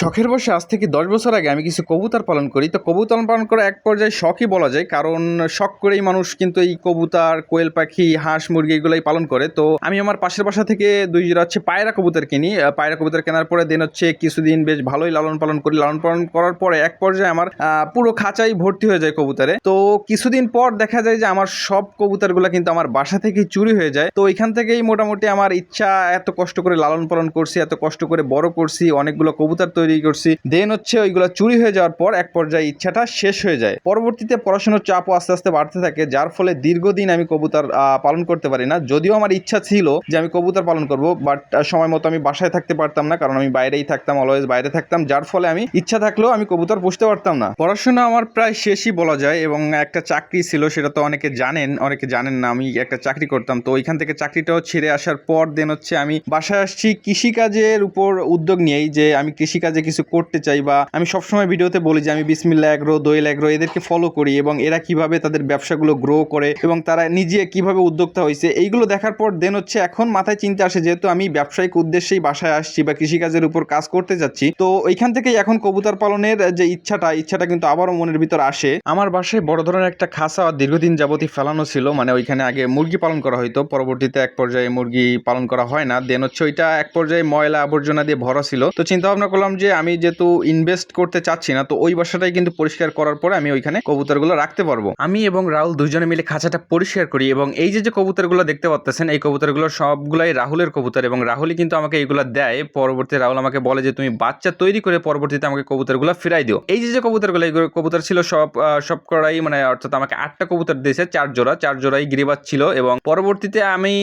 শখের বসে আজ থেকে দশ বছর আগে আমি কিছু কবুতর পালন করি। তো কবুতর পালন করা এক পর্যায়ে শখই বলা যায়, কারণ শখ করেই মানুষ কিন্তু এই কবুতর, কোয়েল পাখি, হাঁস, মুরগি এগুলোই পালন করে। তো আমি আমার পাশের বাসা থেকে দুই জোড়া হচ্ছে পায়রা কবুতর কিনি। পায়রা কবুতর কেনার পরে দেন হচ্ছে কিছুদিন বেশ ভালোই লালন পালন করি। লালন পালন করার পরে এক পর্যায়ে আমার পুরো খাঁচাই ভর্তি হয়ে যায় কবুতরে। তো কিছুদিন পর দেখা যায় যে আমার সব কবুতরগুলো কিন্তু আমার বাসা থেকেই চুরি হয়ে যায়। তো এখান থেকেই মোটামুটি আমার ইচ্ছা, এত কষ্ট করে লালন পালন করছি, এত কষ্ট করে বড় করছি, অনেকগুলো কবুতর তৈরি করছি। দেন হচ্ছে ওইগুলো চুরি হয়ে যাওয়ার পর এক পর্যায়ে ইচ্ছাটা শেষ হয়ে যায়। পরবর্তীতে পড়াশোনার চাপও আস্তে আস্তে বাড়তে থাকে, যার ফলে দীর্ঘদিন আমি কবুতর পালন করতে পারি না। যদিও আমার ইচ্ছা ছিল যে আমি কবুতর পালন করব বাট সময় মতো আমি বাসায় থাকতে পারতাম না, কারণ আমি বাইরেই থাকতাম অলওয়েজ বাইরে থাকতাম, যার ফলে আমি ইচ্ছা থাকলেও আমি কবুতর পুষতে পারতাম না। পড়াশোনা আমার প্রায় শেষই বলা যায়, এবং একটা চাকরি ছিল, সেটা তো অনেকে জানেন অনেকে জানেন না, আমি একটা চাকরি করতাম। তো ওইখান থেকে চাকরিটাও ছেড়ে আসার পর দেন হচ্ছে আমি বাসায় আসছি কৃষিকাজের উপর উদ্যোগ নিয়েই, যে আমি কৃষিকাজে কিছু করতে চাই বা আমি সবসময় ভিডিওতে বলি যে আমি বিসমিল্লা এগ্রো, দোয়েল এগ্রো এদেরকে ফলো করি এবং এরা কীভাবে তাদের ব্যবসাগুলো গ্রো করে এবং তারা নিজে কীভাবে উদ্যোক্তা হয়েছে, এইগুলো দেখার পর দেন হচ্ছে এখন মাথায় চিন্তা আসে যেহেতু আমি ব্যবসায়িক উদ্দেশ্যেই বাসায় আসছি বা কৃষিকাজের উপর কাজ করতে যাচ্ছি, তো ওইখান থেকেই এখন কবুতর পালনের যে ইচ্ছাটা ইচ্ছাটা কিন্তু আবারও মনের ভিতর আসে। আমার বাসায় বড় ধরনের একটা খাসা দীর্ঘদিন যাবতই ফেলানো ছিল মানে ওইখানে আগে মুরগি পালন করা হতো পরবর্তীতে এক পর্যায়ে মুরগি পালন করা হয় না দেন হচ্ছে ওইটা এক পর্যায়ে ময়লা আবর্জনা দিয়ে ভরা ছিল, তো চিন্তা ভাবনা করলাম যে আমি যেহেতু ইনভেস্ট করতে চাচ্ছি না, তো ওই বাসাটাই কিন্তু পরিষ্কার করার পরে আমি ওইখানে কবুতরগুলো রাখতে পারব। আমি এবং রাহুল দুজনে মিলে খাঁচাটা পরিষ্কার করি এবং এই যে যে কবুতরগুলো দেখতে পাচ্ছেন এই কবুতরগুলো সবগুলাই রাহুলের কবুতর এবং রাহুলই কিন্তু আমাকে এইগুলো দেয়। পরবর্তী রাহুল আমাকে বলে যে, তুমি বাচ্চা তৈরি করে পরবর্তীতে আমাকে কবুতরগুলো ফিরাই দিও। এই যে যে কবুতরগুলো, এই কবুতর ছিল সব সব করাই মানে অর্থাৎ আমাকে আটটা কবুতর দিয়েছে, চার জোড়া, চার জোড়াই গিরিবাজ ছিল এবং পরবর্তীতে আমি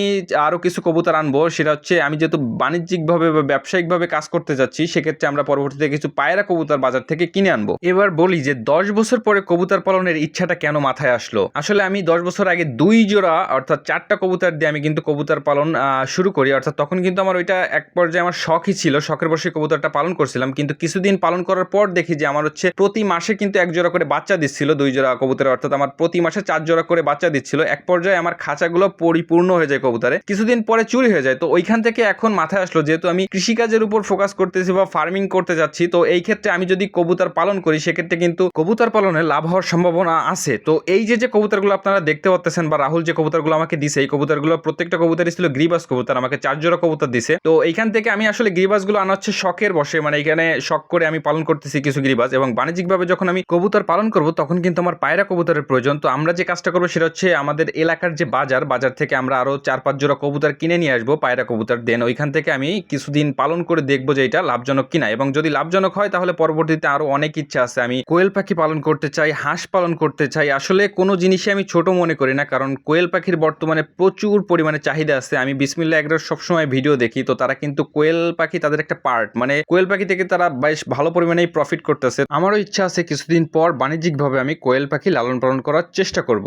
আরও কিছু কবুতর আনব। সেটা হচ্ছে, আমি যেহেতু বাণিজ্যিকভাবে বা ব্যবসায়িকভাবে কাজ করতে যাচ্ছি সেক্ষেত্রে আমরা পরবর্তীতে কিছু পায়রা কবুতর বাজার থেকে কিনে আনব। এবার বলি যে, দশ বছর পরে কবুতর পালনের ইচ্ছাটা কেন মাথায় আসলো? আসলে আমি দশ বছর আগে দুই জোড়া, অর্থাৎ চারটা কবুতর দিয়ে আমি কিন্তু কবুতর পালন শুরু করি। অর্থাৎ তখন কিন্তু আমার ওইটা এক পর্যায়ে আমার শখই ছিল, শখের বসে কবুতরটা পালন করছিলাম। কিন্তু কিছুদিন পালন করার পর দেখি যে, আমার হচ্ছে প্রতি মাসে কিন্তু এক জোড়া করে বাচ্চা দিচ্ছিল দুই জোড়া কবুতর। অর্থাৎ আমার প্রতি মাসে চার জোড়া করে বাচ্চা দিচ্ছিল। এক পর্যায়ে আমার খাঁচাগুলো পরিপূর্ণ হয়ে যায় কবুতরে। কিছুদিন পরে চুরি হয়ে যায়। তো ওইখান থেকে এখন মাথায় আসলো, যেহেতু আমি কৃষিকাজের উপর ফোকাস করতেছি বা ফার্মিং করতে যাচ্ছি, তো এই ক্ষেত্রে আমি যদি কবুতর পালন করি, সেক্ষেত্রে কিন্তু কবুতর পালনে লাভ হওয়ার সম্ভাবনা আছে। তো এই যে যে কবুতরগুলো আপনারা দেখতে পাচ্ছেন বা রাহুল যে কবুতরগুলো আমাকে দিছে, এই কবুতরগুলো প্রত্যেকটা কবুতরই ছিল গ্রিবাস কবুতর, আমাকে চার জোড়া কবুতর দিছে। তো এইখান থেকে আমি আসলে গ্রিবাসগুলো আনা হচ্ছে শখের বসে মানে এখানে শখ করে আমি পালন করতেছি কিছু গ্রিবাস এবং বাণিজ্যিকভাবে যখন আমি কবুতর পালন করব, তখন কিন্তু আমার পায়রা কবুতরের প্রয়োজন। তো আমরা যে কাজটা করব, সেটা হচ্ছে আমাদের এলাকার যে বাজার বাজার থেকে আমরা আরও চার, পাঁচ জোড়া কবুতর কিনে নিয়ে আসব, পায়রা কবুতর দেন। ওইখান থেকে আমি কিছুদিন পালন করে দেখব যে এটা লাভজনক কিনা এবং যদি লাভজনক হয়, তাহলে পরবর্তীতে আরও অনেক ইচ্ছা আছে। আমি কোয়েল পাখি পালন করতে চাই, হাঁস পালন করতে চাই। আসলে কোনো জিনিসই আমি ছোট মনে করি না, কারণ কোয়েল পাখির বর্তমানে প্রচুর পরিমাণে চাহিদা আছে। আমি বিসমিল্লা একবার সবসময় ভিডিও দেখি, তো তারা কিন্তু কোয়েল পাখি তাদের একটা পার্ট মানে কোয়েল পাখি থেকে তারা বেশ ভালো পরিমাণেই প্রফিট করতেছে। আমারও ইচ্ছা আছে কিছুদিন পর বাণিজ্যিকভাবে আমি কোয়েল পাখি লালন পালন করার চেষ্টা করব।